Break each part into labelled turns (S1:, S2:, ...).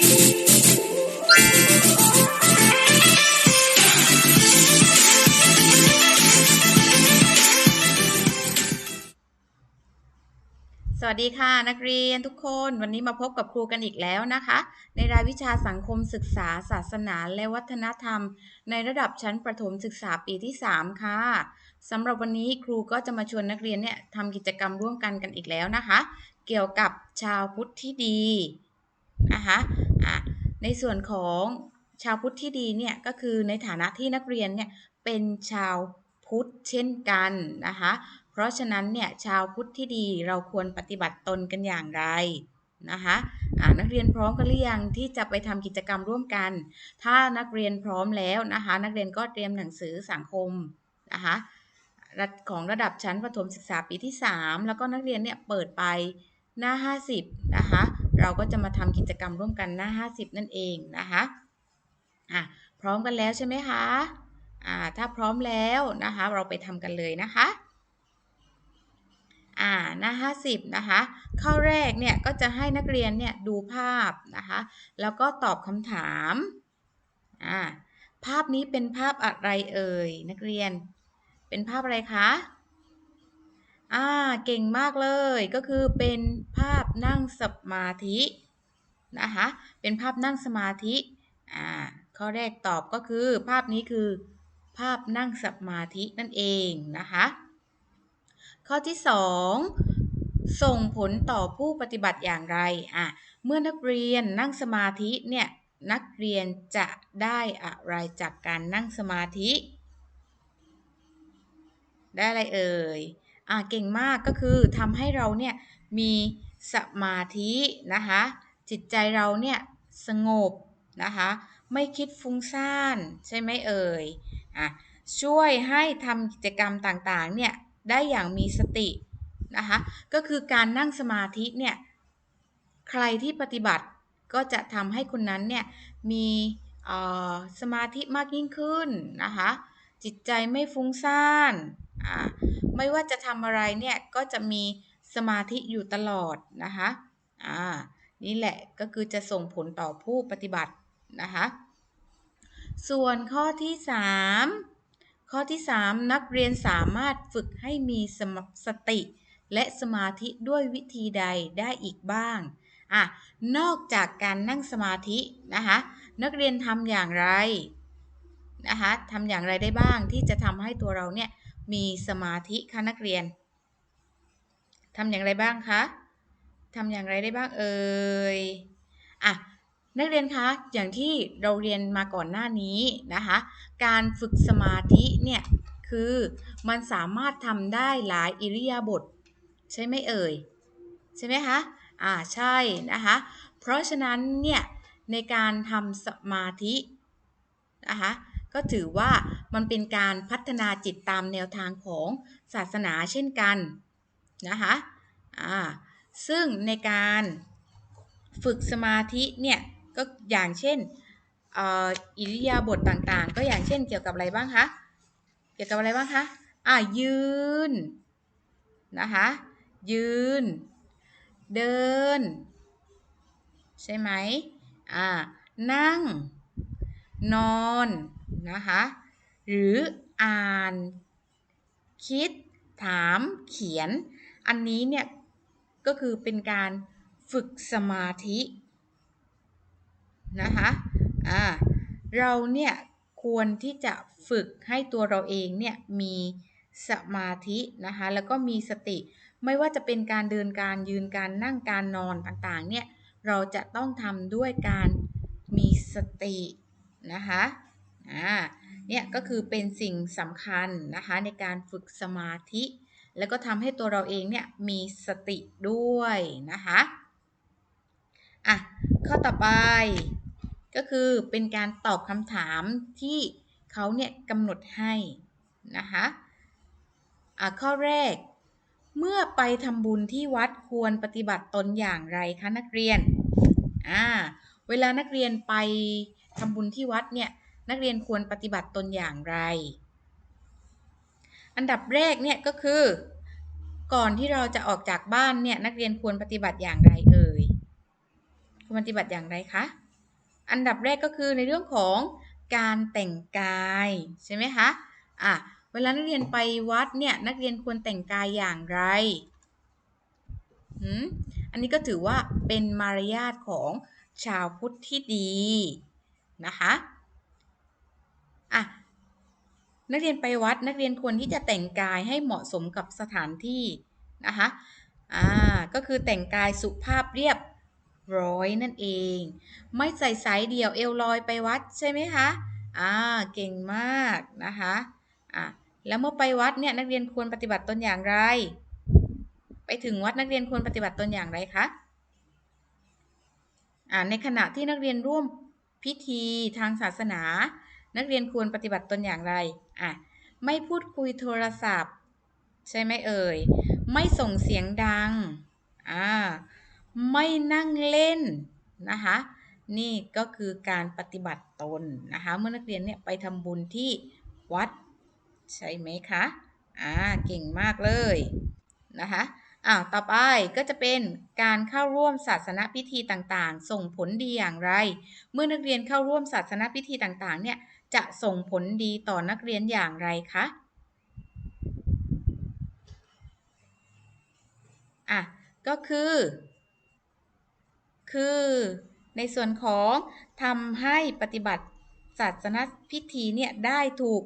S1: สวัสดีค่ะนักเรียนทุกคนวันนี้มาพบกับครูกันอีกแล้วนะคะ ในรายวิชาสังคมศึกษา ศาสนา และวัฒนธรรม ในระดับชั้นประถมศึกษาปีที่ 3 ค่ะสำหรับวันนี้ครูก็จะมาชวนนักเรียนเนี่ยทำกิจกรรมร่วมกันกันอีกแล้วนะคะ เกี่ยวกับชาวพุทธที่ดี นะคะอะในส่วนของชาวพุทธที่ดีเนี่ยก็คือในฐานะที่นักเรียนเนี่ยเป็นชาวพุทธเช่นกันนะคะเพราะฉะนั้นเนี่ยชาวพุทธที่ดีเราควรปฏิบัติตนกันอย่างไรนะคะะนักเรียนพร้อมกันหรือยังที่จะไปทำกิจกรรมร่วมกัน ถ้านักเรียนพร้อมแล้วนะคะนักเรียนก็เตรียมหนังสือสังคมนะคะของระดับชั้นประถมศึกษาปีที่ 3 แล้วก็นักเรียนเนี่ยเปิดไปหน้า 50นะคะ เราก็จะมาทำกิจกรรมร่วมกันหน้า 50 นั่นเองนะคะอะพร้อมกันแล้วใช่ไหมคะอ่าถ้าพร้อมแล้วนะคะ เราไปทำกันเลยนะคะอ่าหน้า 50 นะคะข้อแรกเนี่ยก็จะให้นักเรียนเนี่ยดูภาพนะคะ แล้วก็ตอบคำถามอ่าภาพนี้เป็นภาพอะไรเอ่ยนักเรียน เป็นภาพอะไรคะ อ่า เก่งมากเลย ก็คือเป็นภาพนั่งสมาธินะคะ เป็นภาพนั่งสมาธิ อ่า ข้อแรกตอบก็คือ ภาพนี้คือ ภาพนั่งสมาธินั่นเองนะคะ ข้อที่2ส่งผลต่อผู้ปฏิบัติอย่างไร อะ เมื่อนักเรียนนั่งสมาธิเนี่ย นักเรียนจะได้อะไรจากการนั่งสมาธิ ได้อะไรเอ่ย อะเก่งมากก็คือทำให้เราเนี่ยมีสมาธินะคะจิตใจเราเนี่ยสงบนะคะไม่คิดฟุ้งซ่านใช่ไหมเอ่ยอะช่วยให้ทำกิจกรรมต่างๆเนี่ยได้อย่างมีสตินะคะก็คือการนั่งสมาธิเนี่ยใครที่ปฏิบัติก็จะทำให้คนนั้นเนี่ยมีสมาธิมากยิ่งขึ้นนะคะจิตใจไม่ฟุ้งซ่านอะ ไม่ว่าจะทำอะไรเนี่ยก็จะมีสมาธิอยู่ตลอดนะคะอ่านี่แหละก็คือจะส่งผลต่อผู้ปฏิบัตินะคะส่วนข้อที่ 3 ข้อที่ 3 นักเรียนสามารถฝึกให้มีสมสติ และสมาธิด้วยวิธีใดได้อีกบ้างอะนอกจากการนั่งสมาธินะคะนักเรียนทำอย่างไรนะคะทำอย่างไรได้บ้างที่จะทำให้ตัวเราเนี่ย มีสมาธิคะนักเรียนทำอย่างไรบ้างคะทำอย่างไรได้บ้างเอ่ยอะนักเรียนคะอย่างที่เราเรียนมาก่อนหน้านี้นะคะ การฝึกสมาธิเนี่ยคือมันสามารถทำได้หลายอิริยาบถใช่ไหมเอ่ยใช่ไหมคะอ่าใช่นะคะเพราะฉะนั้นเนี่ยในการทำสมาธินะคะ ก็ถือว่ามันเป็นการพัฒนาจิตตามแนวทางของศาสนาเช่นกันนะคะอ่าซึ่งในการฝึกสมาธิเนี่ยก็อย่างเช่นอิริยาบถต่างๆ ก็อย่างเช่นเกี่ยวกับอะไรบ้างคะ เกี่ยวกับอะไรบ้างคะอ่ายืนนะคะยืน เดิน ใช่ไหมอ่านั่ง นอน นะคะ หรืออ่าน คิด ถาม เขียน อันนี้เนี่ย ก็คือเป็นการฝึกสมาธินะคะอ่าเราเนี่ยควรที่จะฝึกให้ตัวเราเองเนี่ยมีสมาธินะคะ แล้วก็มีสติ ไม่ว่าจะเป็นการเดินการยืนการนั่งการนอนต่างๆ เนี่ย เราจะต้องทำด้วยการมีสตินะคะ อ่าเนี่ยก็คือเป็นสิ่งสำคัญนะคะในการฝึกสมาธิ แล้วก็ทำให้ตัวเราเองเนี่ยมีสติด้วยนะคะอะข้อต่อไปก็คือเป็นการตอบคำถามที่เขาเนี่ยกำหนดให้นะคะอะข้อแรก เมื่อไปทำบุญที่วัดควรปฏิบัติตนอย่างไรคะนักเรียนอ่าเวลานักเรียนไปทำบุญที่วัดเนี่ย นักเรียนควรปฏิบัติตนอย่างไร อันดับแรกเนี่ยก็คือ ก่อนที่เราจะออกจากบ้านเนี่ยนักเรียนควรปฏิบัติอย่างไรเอ่ยควรปฏิบัติอย่างไรคะอันดับแรกก็คือในเรื่องของการแต่งกายใช่ไหมคะอะเวลานักเรียนไปวัดเนี่ยนักเรียนควรแต่งกายอย่างไรหืมอันนี้ก็ถือว่าเป็นมารยาทของชาวพุทธที่ดีนะคะ อะนักเรียนไปวัดนักเรียนควรที่จะแต่งกายให้เหมาะสมกับสถานที่นะคะอ่าก็คือแต่งกายสุภาพเรียบร้อยนั่นเอง ไม่ใส่สายเดี่ยวเอวลอยไปวัดใช่ไหมคะอ่าเก่งมากนะคะอะแล้วเมื่อไปวัดเนี่ยนักเรียนควรปฏิบัติตนอย่างไร ไปถึงวัดนักเรียนควรปฏิบัติตนอย่างไรคะอ่าในขณะที่นักเรียนร่วมพิธีทางศาสนา นักเรียนควรปฏิบัติตนอย่างไรอะไม่พูดคุยโทรศัพท์ ใช่ไหมเอ่ย ไม่ส่งเสียงดังอ่าไม่นั่งเล่นนะคะนี่ก็คือการปฏิบัติตนนะคะเมื่อนักเรียนเนี่ยไปทำบุญที่วัด ใช่ไหมคะอ่าเก่งมากเลยนะคะอ้าวต่อไปก็จะเป็นการเข้าร่วมศาสนพิธีต่างๆ ส่งผลดีอย่างไร เมื่อนักเรียนเข้าร่วมศาสนพิธีต่างๆเนี่ย จะส่งผลดีต่อนักเรียนอย่างไรคะอะก็คือ คือในส่วนของทำให้ปฏิบัติศาสนพิธีเนี่ยได้ถูก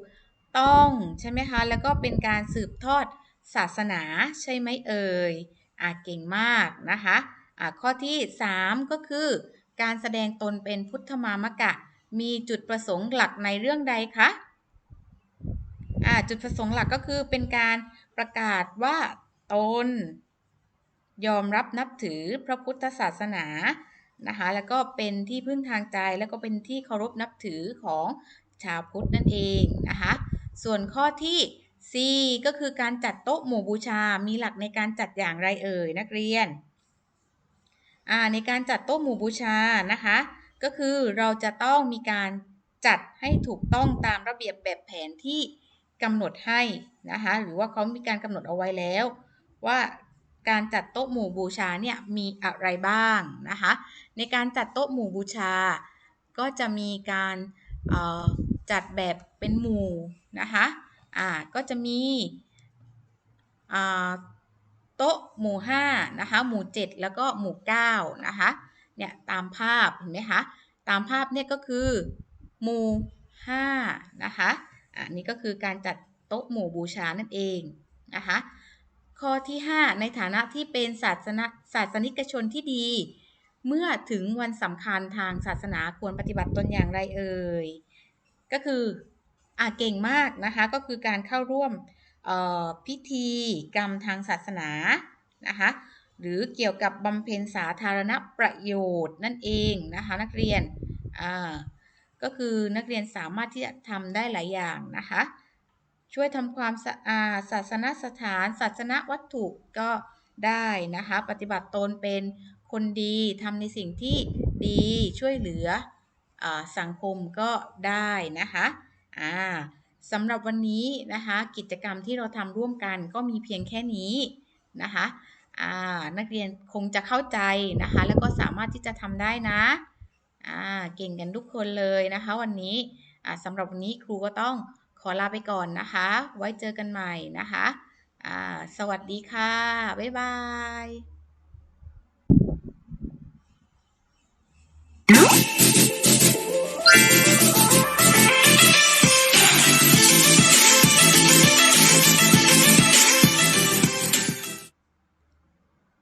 S1: ต้องใช่ไหมคะ แล้วก็เป็นการสืบทอดศาสนาใช่ไหมเอ่ยอะเก่งมากนะคะอะข้อที่ 3 ก็คือ การแสดงตนเป็นพุทธมามกะ มีจุดประสงค์หลักในเรื่องใดคะอะจุดประสงค์หลักก็คือเป็นการประกาศว่าตน ยอมรับนับถือพระพุทธศาสนานะคะแล้วก็เป็นที่พึ่งทางใจแล้วก็เป็นที่เคารพนับถือของชาวพุทธนั่นเองนะคะส่วนข้อที่ 4 ก็คือการจัดโต๊ะหมู่บูชา มีหลักในการจัดอย่างไรเอ่ยนักเรียนอ่าในการจัดโต๊ะหมู่บูชานะคะ ก็คือเราจะต้องมีการจัดให้ถูกต้องตามระเบียบแบบแผนที่กำหนดให้นะคะหรือว่าเขามีการกำหนดเอาไว้แล้ว ว่าการจัดโต๊ะหมู่บูชาเนี่ยมีอะไรบ้างนะคะในการจัดโต๊ะหมู่บูชา ก็จะมีการจัดแบบเป็นหมู่นะคะอ่าก็จะมีโต๊ะหมู่5นะคะหมู่ 7 แล้วก็หมู่9นะคะ เนี่ยตามภาพเห็นไหมคะตามภาพเนี่ยก็คือหมู่5นะคะอันนี้ก็คือการจัดโต๊ะหมู่บูชานั่นเองนะคะข้อที่ 5 ในฐานะที่เป็นศาสนาศาสนิกชนที่ดี เมื่อถึงวันสำคัญทางศาสนาควรปฏิบัติตนอย่างไรเอ่ยก็คืออ่าเก่งมากนะคะก็คือการเข้าร่วมพิธีกรรมทางศาสนานะคะ หรือเกี่ยวกับบำเพ็ญสาธารณประโยชน์นั่นเองนะคะนักเรียนอ่าก็คือนักเรียนสามารถที่จะทำได้หลายอย่างนะคะ ช่วยทำความสะอาดศาสนสถาน ศาสนวัตถุก็ได้นะคะ ปฏิบัติตนเป็นคนดีทำในสิ่งที่ดีช่วยเหลืออสังคมก็ได้นะคะอ่าสำหรับวันนี้นะคะ กิจกรรมที่เราทำร่วมกันก็มีเพียงแค่นี้นะคะ นักเรียนคงจะเข้าใจนะคะ แล้วก็สามารถที่จะทำได้นะเก่งกันทุกคนเลยนะคะ วันนี้อ่าสำหรับวันนี้ครูก็ต้องขอลาไปก่อนนะคะ ไว้เจอกันใหม่นะคะ สวัสดีค่ะ บ๊ายบาย